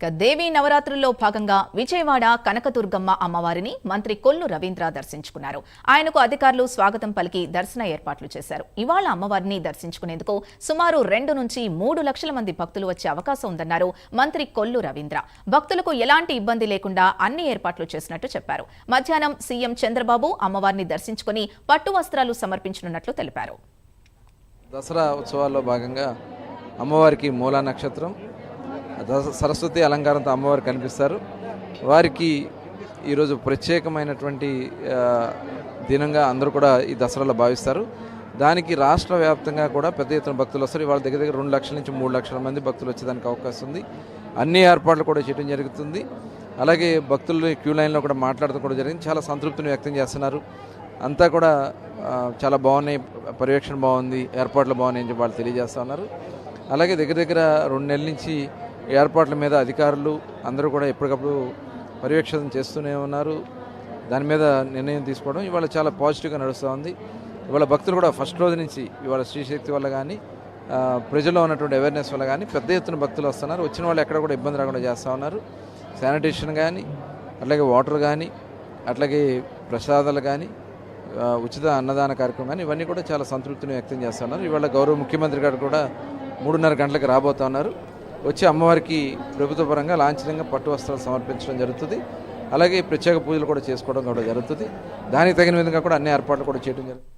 దేవీ నవరాత్రుల్లో భాగంగా విజయవాడ కనకదుర్గమ్మ అమ్మవారిని మంత్రి కొల్లు రవీంద్ర దర్శించుకున్నారు. ఆయనకు అధికారులు స్వాగతం పలికి దర్శన ఏర్పాట్లు చేశారు. ఇవాళ అమ్మవారిని దర్శించుకునేందుకు సుమారు రెండు నుంచి మూడు లక్షల మంది భక్తులు వచ్చే అవకాశం ఉందన్నారు మంత్రి కొల్లు రవీంద్ర. భక్తులకు ఎలాంటి ఇబ్బంది లేకుండా అన్ని ఏర్పాట్లు చేసినట్టు చెప్పారు. మధ్యాహ్నం సీఎం చంద్రబాబు అమ్మవారిని దర్శించుకుని పట్టు వస్త్రాలు సమర్పించనున్నట్లు తెలిపారు. దసరా ఉత్సవాల్లో భాగంగా అమ్మవారికి మూలా నక్షత్రం సరస్వతి అలంకారంతో అమ్మవారు కనిపిస్తారు. వారికి ఈరోజు ప్రత్యేకమైనటువంటి దినంగా అందరూ కూడా ఈ దసరాలో భావిస్తారు. దానికి రాష్ట్ర వ్యాప్తంగా కూడా పెద్ద ఎత్తున భక్తులు వస్తారు. ఇవాళ దగ్గర దగ్గర రెండు లక్షల నుంచి మూడు లక్షల మంది భక్తులు వచ్చేదానికి అవకాశం ఉంది. అన్ని ఏర్పాట్లు కూడా చేయడం జరుగుతుంది. అలాగే భక్తులు క్యూ లైన్లో కూడా మాట్లాడడం కూడా జరిగింది. చాలా సంతృప్తిని వ్యక్తం చేస్తున్నారు. అంతా కూడా చాలా బాగున్నాయి. పర్యవేక్షణ బాగుంది. ఏర్పాట్లు బాగున్నాయి అని చెప్పి వాళ్ళు తెలియజేస్తూ ఉన్నారు. అలాగే దగ్గర దగ్గర రెండు నెలల నుంచి ఏర్పాట్ల మీద అధికారులు అందరూ కూడా ఎప్పటికప్పుడు పర్యవేక్షణ చేస్తూనే ఉన్నారు. దాని మీద నిర్ణయం తీసుకోవడం ఇవాళ చాలా పాజిటివ్గా నడుస్తూ ఉంది. ఇవాళ భక్తులు కూడా ఫస్ట్ రోజు నుంచి ఇవాళ శ్రీశక్తి వల్ల కానీ ప్రజల్లో ఉన్నటువంటి అవేర్నెస్ వల్ల కానీ పెద్ద ఎత్తున భక్తులు వస్తున్నారు. వచ్చిన వాళ్ళు ఎక్కడ కూడా ఇబ్బంది రాకుండా చేస్తూ ఉన్నారు. శానిటేషన్ కానీ అట్లాగే వాటర్ కానీ అట్లాగే ప్రసాదాలు కానీ ఉచిత అన్నదాన కార్యక్రమం కానీ ఇవన్నీ కూడా చాలా సంతృప్తిని వ్యక్తం చేస్తున్నారు ఇవాళ గౌరవ ముఖ్యమంత్రి గారు కూడా మూడున్నర గంటలకు రాబోతున్నారు వచ్చి అమ్మవారికి ప్రభుత్వ పరంగా లాంఛనంగా పట్టు వస్త్రాలు సమర్పించడం జరుగుతుంది. అలాగే ప్రత్యేక పూజలు కూడా చేసుకోవడం కూడా జరుగుతుంది. దానికి తగిన విధంగా కూడా అన్ని ఏర్పాట్లు కూడా చేయడం జరుగుతుంది.